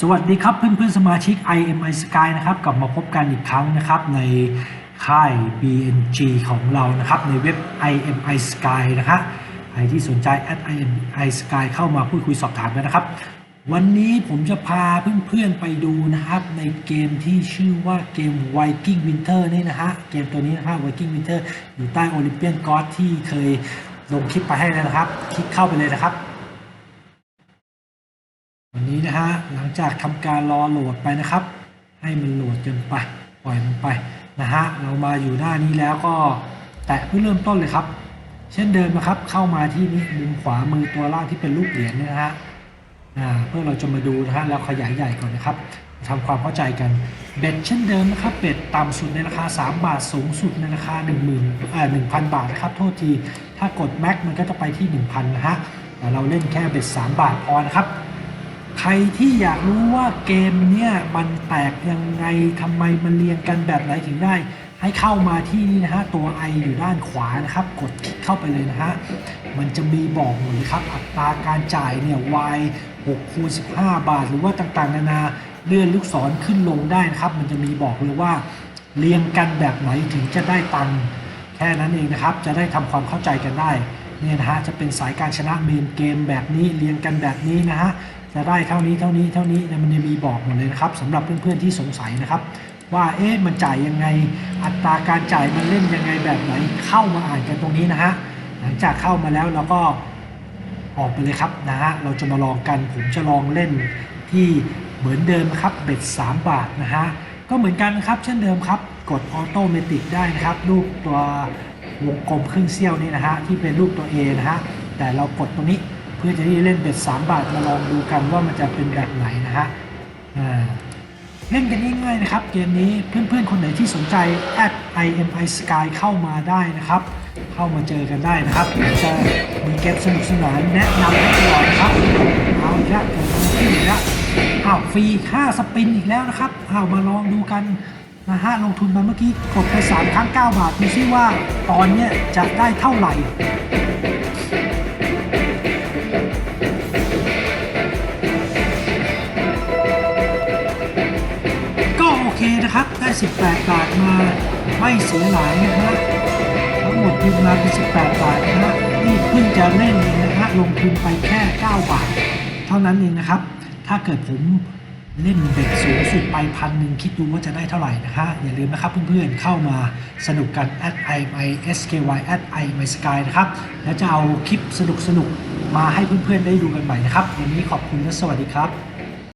สวัสดีครับเพื่อนเพื่อนๆสมาชิก IMI Sky นะครับกลับมาพบกันอีกครั้งนะครับในค่าย BNG ของเรานะครับในเว็บ IMI Sky นะฮะใครที่สนใจ at IMI Sky เข้ามาพูดคุยสอบถามกันนะครับ วันนี้ผมจะพาเพื่อนๆไปดูนะครับ ในเกมที่ชื่อว่าเกม Viking Winter นี่นะฮะเกมตัวนี้นะฮะ Viking Winter อยู่ใต้ Olympian God ที่เคยลงคลิปไปให้แล้วนะครับ คลิกเข้าไปเลยนะครับ วันนี้นะฮะหลังจากทำการรอโหลดไปนะครับ ให้มันโหลดจนไปปล่อยมันไปนะฮะเรามาอยู่หน้านี้แล้วก็แตะเพื่อเริ่มต้นเลยครับ เช่นเดิมนะครับเข้ามาที่นี้มุมขวามือตัวล่างที่เป็นรูปเหรียญเนี่ยนะฮะอ่าเพื่อเราจะมาดูนะฮะแล้วขยายใหญ่ก่อนนะครับทำความเข้าใจกันเบ็ดเช่นเดิมนะครับเบ็ดต่ำสุดในราคา 3 บาทสูงสุดในราคา 1 0 0 0 0อ่า1,000 บาทนะครับโทษทีถ้ากดแม็กมันก็จะไปที่ 1,000 นะฮะแต่เราเล่นแค่เบ็ด 3 บาทพอนะครับ ใครที่อยากรู้ว่าเกมเนี่ยมันแตกยังไงทำไมมันเรียงกันแบบไหนถึงได้ ให้เข้ามาที่นี่นะฮะตัวไออยู่ด้านขวานะครับ กดคลิกเข้าไปเลยนะฮะมันจะมีบอกหมดเลยครับ อัตราการจ่ายเนี่ย y 6คูณ15 บาท หรือว่าต่างๆ นานาเลื่อนลูกศรขึ้นลงได้นะครับ มันจะมีบอกเลยว่าเรียงกันแบบไหนถึงจะได้ตังค์แค่นั้นเองนะครับ จะได้ทำความเข้าใจกันได้เนี่ยนะฮะจะเป็นสายการชนะเมนเกมแบบนี้เรียงกันแบบนี้นะฮะ จะได้เท่านี้เท่านี้เท่านี้นี่ยมันจะมีบอกหมดเลยนะครับสำหรับเพื่อนๆที่สงสัยนะครับ ว่าเอ๊ะมันจ่ายยังไงอัตราการจ่ายมันเล่นยังไงแบบไหนเข้ามาอ่านกันตรงนี้นะฮะหลังจากเข้ามาแล้วเราก็ออกไปเลยครับนะฮะเราจะมาลองกันผมจะลองเล่นที่เหมือนเดิมครับเบ็ด3 บาทนะฮะก็เหมือนกันครับเช่นเดิมครับ กดออโตเมติกได้นะครับรูปตัววงกลมครึ่งเสี้ยวนี่นะฮะที่เป็นรูปตัว A นะฮะแต่เรากดตรงนี้ พื่อจะได้เล่นเบ็ด3 บาทมาลองดูกันว่ามันจะเป็นแบบไหนนะฮะเล่นกันง่ายๆนะครับ เกมนี้เพื่อนๆ คนไหนที่สนใจ at IMI Sky เข้ามาได้นะครับ เข้ามาเจอกันได้นะครับจะมีเกมสนุกสนานแนะนำให้ตลอดนะครับเอาล้วเกิดอะไรขึ้นอีกแล้วอ้าวฟรีค่าสปินอีกแล้วนะครับอ้าวมาลองดูกันนะฮะลงทุนมาเมื่อกี้กดไป3ครั้ง 9 บาทดูซิว่าตอนเนี้ยจะได้เท่าไหร่ เคนะครับ ได้ 18 บาทมา ไม่เสียหลายนะฮะทั้งหมดทุนมาเป็น 18 บาทนะฮะนี่เพิ่งจะเล่นเองนะฮะลงทุนไปแค่ 9 บาท เท่านั้นเองนะครับ ถ้าเกิดผมเล่นเบ็ดสูงสุดไปพันหนึ่งคิดดูว่าจะได้เท่าไหร่นะฮะอย่าลืมนะครับเพื่อนๆเข้ามาสนุกกัน at i m i s k y at i m i sky นะครับ แล้วจะเอาคลิปสนุกๆ มาให้เพื่อนๆได้ดูกันใหม่นะครับ วันนี้ขอบคุณและสวัสดีครับ